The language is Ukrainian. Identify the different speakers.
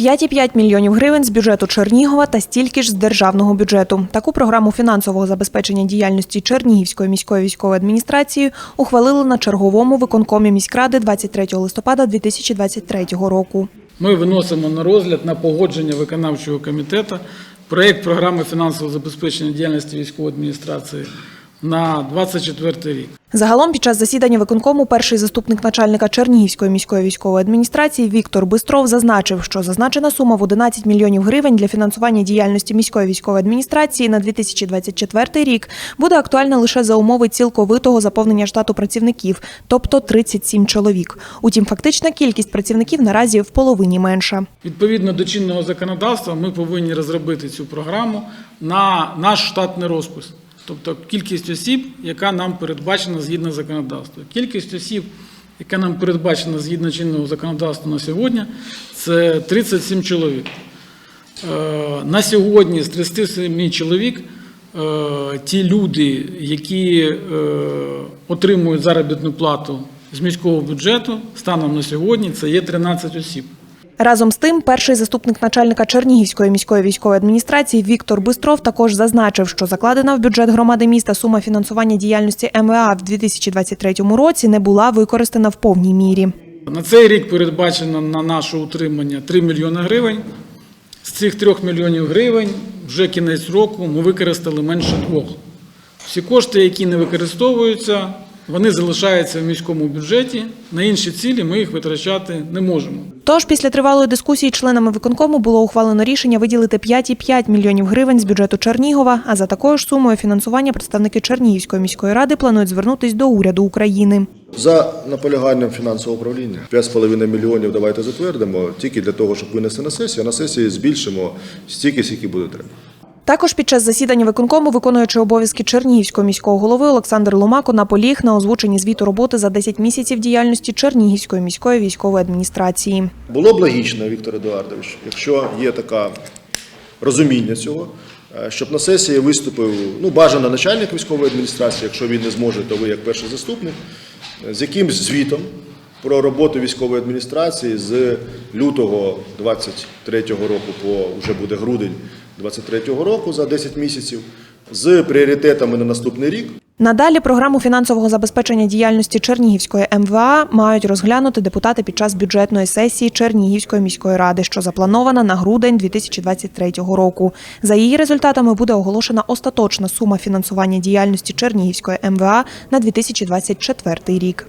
Speaker 1: 5,5 мільйонів гривень з бюджету Чернігова та стільки ж з державного бюджету. Таку програму фінансового забезпечення діяльності Чернігівської міської військової адміністрації ухвалили на черговому виконкомі міськради 23 листопада 2023 року.
Speaker 2: Ми виносимо на розгляд на погодження виконавчого комітету проєкт програми фінансового забезпечення діяльності військової адміністрації на 24 рік.
Speaker 1: Загалом під час засідання виконкому перший заступник начальника Чернігівської міської військової адміністрації Віктор Бистров зазначив, що зазначена сума в 11 мільйонів гривень для фінансування діяльності міської військової адміністрації на 2024 рік буде актуальна лише за умови цілковитого заповнення штату працівників, тобто 37 чоловік. Утім, фактична кількість працівників наразі в половині менша.
Speaker 2: Відповідно до чинного законодавства, ми повинні розробити цю програму на наш штатний розпис, тобто кількість осіб, яка нам передбачена згідно законодавства. Кількість осіб, яка нам передбачена згідно чинного законодавства на сьогодні, це 37 чоловік. Е, На сьогодні з 37 чоловік е, ті люди, які е, отримують заробітну плату з міського бюджету, станом на сьогодні це є 13 осіб.
Speaker 1: Разом з тим, перший заступник начальника Чернігівської міської військової адміністрації Віктор Бистров також зазначив, що закладена в бюджет громади міста сума фінансування діяльності МВА в 2023 році не була використана в повній мірі.
Speaker 2: На цей рік передбачено на наше утримання 3 мільйони гривень. З цих 3 мільйонів гривень вже кінець року ми використали менше двох. Всі кошти, які не використовуються, вони залишаються в міському бюджеті. На інші цілі ми їх витрачати не можемо.
Speaker 1: Тож після тривалої дискусії членами виконкому було ухвалено рішення виділити 5,5 мільйонів гривень з бюджету Чернігова. А за такою ж сумою фінансування представники Чернігівської міської ради планують звернутись до уряду України.
Speaker 3: За наполяганням фінансового управління 5,5 мільйонів давайте затвердимо тільки для того, щоб винести на сесію. а На сесії збільшимо стільки, скільки буде треба.
Speaker 1: Також під час засідання виконкому, виконуючи обов'язки Чернігівського міського голови Олександр Ломако наполіг на озвученні звіту роботи за 10 місяців діяльності Чернігівської міської військової адміністрації.
Speaker 3: Було б логічно, Віктор Едуардович, якщо є така розуміння цього, е, щоб на сесії виступив ну, бажано начальник військової адміністрації, якщо він не зможе, то ви як перший заступник, е, з якимсь звітом про роботу військової адміністрації з лютого 23-го року по вже буде грудень 23-го року за 10 місяців, з пріоритетами на наступний рік.
Speaker 1: Надалі програму фінансового забезпечення діяльності Чернігівської МВА мають розглянути депутати під час бюджетної сесії Чернігівської міської ради, що запланована на грудень 2023 року. За її результатами буде оголошена остаточна сума фінансування діяльності Чернігівської МВА на 2024 рік.